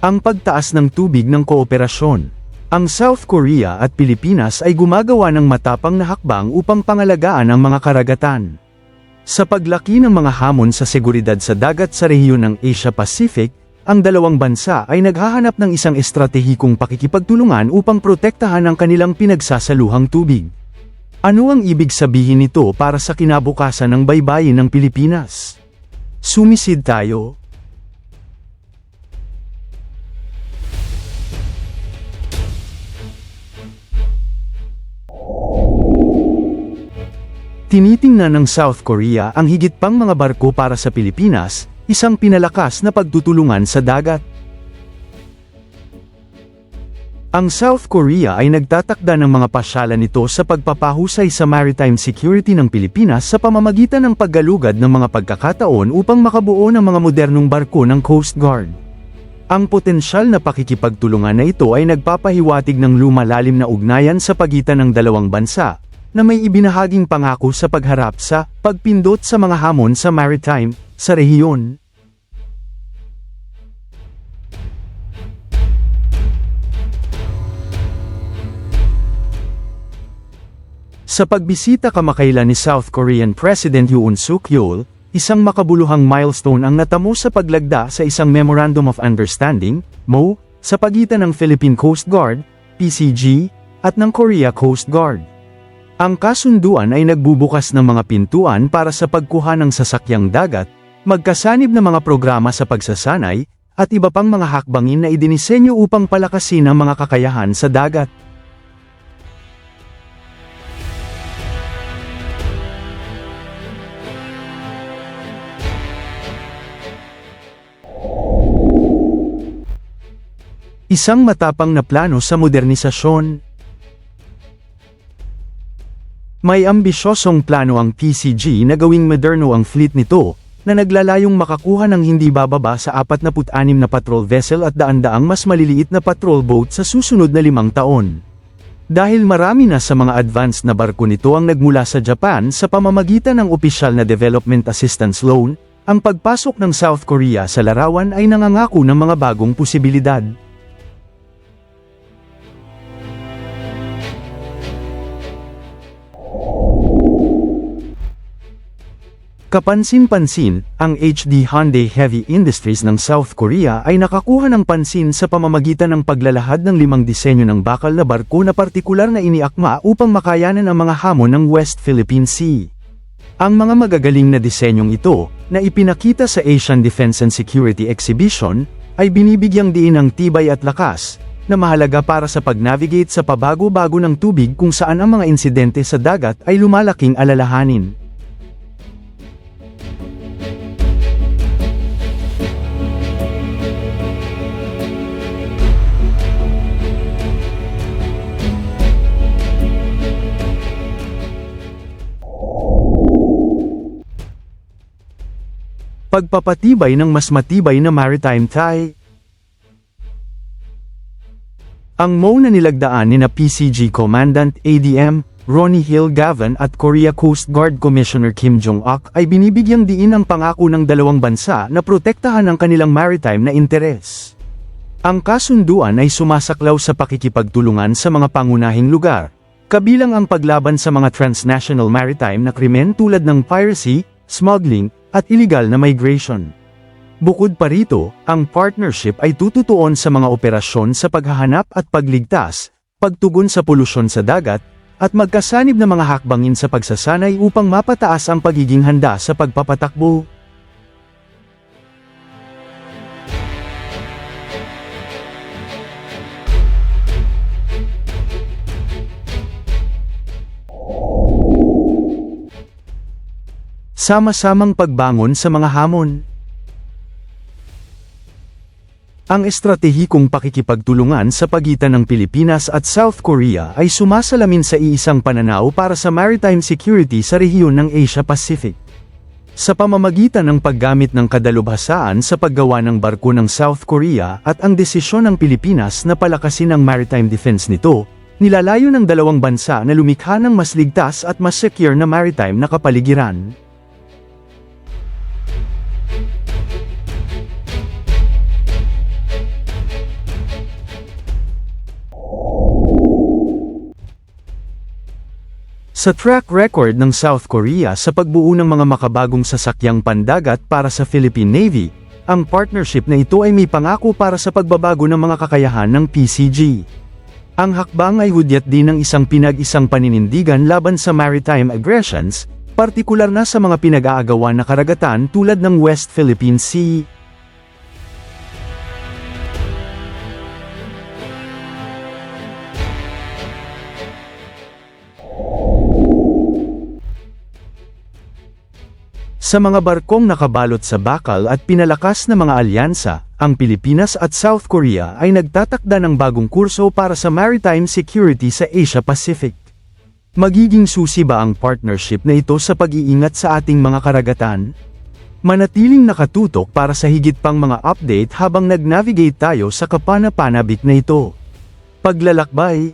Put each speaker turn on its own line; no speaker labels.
Ang pagtaas ng tubig ng kooperasyon. Ang South Korea at Pilipinas ay gumagawa ng matapang na hakbang upang pangalagaan ang mga karagatan. Sa paglaki ng mga hamon sa seguridad sa dagat sa rehiyon ng Asia Pacific, ang dalawang bansa ay naghahanap ng isang estratehikong pakikipagtulungan upang protektahan ang kanilang pinagsasaluhang tubig. Ano ang ibig sabihin nito para sa kinabukasan ng baybayin ng Pilipinas? Sumisid tayo. Tinitingnan ng South Korea ang higit pang mga barko para sa Pilipinas, isang pinalakas na pagtutulungan sa dagat. Ang South Korea ay nagtatakda ng mga pasyalan nito sa pagpapahusay sa maritime security ng Pilipinas sa pamamagitan ng paggalugad ng mga pagkakataon upang makabuo ng mga modernong barko ng Coast Guard. Ang potensyal na pakikipagtulungan na ito ay nagpapahiwatig ng lumalalim na ugnayan sa pagitan ng dalawang bansa, na may ibinahaging pangako sa pagharap sa pagpindot sa mga hamon sa maritime sa rehiyon. Sa pagbisita kamakailan ni South Korean President Yoon Suk Yeol, isang makabuluhang milestone ang natamo sa paglagda sa isang Memorandum of Understanding, MO, sa pagitan ng Philippine Coast Guard, PCG, at ng Korea Coast Guard. Ang kasunduan ay nagbubukas ng mga pintuan para sa pagkuha ng sasakyang dagat, magkasanib na mga programa sa pagsasanay, at iba pang mga hakbangin na idinisenyo upang palakasin ang mga kakayahan sa dagat. Isang matapang na plano sa modernisasyon, may ambisyosong plano ang PCG na gawing moderno ang fleet nito, na naglalayong makakuha ng hindi bababa sa 46 na patrol vessel at daan-daang mas maliliit na patrol boat sa susunod na limang taon. Dahil marami na sa mga advanced na barko nito ang nagmula sa Japan sa pamamagitan ng opisyal na Development Assistance Loan, ang pagpasok ng South Korea sa larawan ay nangangako ng mga bagong posibilidad. Kapansin-pansin, ang HD Hyundai Heavy Industries ng South Korea ay nakakuha ng pansin sa pamamagitan ng paglalahad ng limang disenyo ng bakal na barko na partikular na iniakma upang makayanan ang mga hamon ng West Philippine Sea. Ang mga magagaling na disenyong ito, na ipinakita sa Asian Defense and Security Exhibition, ay binibigyang diin ng tibay at lakas, na mahalaga para sa pag-navigate sa pabago-bago ng tubig kung saan ang mga insidente sa dagat ay lumalaking alalahanin. Pagpapatibay ng mas matibay na maritime tie. Ang MO na nilagdaan ni na PCG Commandant ADM, Ronnie Hill Gavin at Korea Coast Guard Commissioner Kim Jong-ok ay binibigyang diin ang pangako ng dalawang bansa na protektahan ang kanilang maritime na interes. Ang kasunduan ay sumasaklaw sa pakikipagtulungan sa mga pangunahing lugar, kabilang ang paglaban sa mga transnational maritime na krimen tulad ng piracy, smuggling, at illegal na migration. Bukod pa rito, ang partnership ay tututuon sa mga operasyon sa paghahanap at pagligtas, pagtugon sa polusyon sa dagat, at magkasanib na mga hakbangin sa pagsasanay upang mapataas ang pagiging handa sa pagpapatakbo. Sama-samang pagbangon sa mga hamon. Ang estratehikong pakikipagtulungan sa pagitan ng Pilipinas at South Korea ay sumasalamin sa iisang pananaw para sa maritime security sa rehiyon ng Asia Pacific. Sa pamamagitan ng paggamit ng kadalubhasaan sa paggawa ng barko ng South Korea at ang desisyon ng Pilipinas na palakasin ang maritime defense nito, nilalayo ng dalawang bansa na lumikha ng mas ligtas at mas secure na maritime na kapaligiran. Sa track record ng South Korea sa pagbuo ng mga makabagong sasakyang pandagat para sa Philippine Navy, ang partnership na ito ay may pangako para sa pagbabago ng mga kakayahan ng PCG. Ang hakbang ay hudyat din ng isang pinag-isang paninindigan laban sa maritime aggressions, partikular na sa mga pinag-aagawan na karagatan tulad ng West Philippine Sea. Sa mga barkong nakabalot sa bakal at pinalakas na mga alyansa, ang Pilipinas at South Korea ay nagtatakda ng bagong kurso para sa maritime security sa Asia Pacific. Magiging susi ba ang partnership na ito sa pag-iingat sa ating mga karagatan? Manatiling nakatutok para sa higit pang mga update habang nag-navigate tayo sa kapanapanabik na ito. Paglalakbay,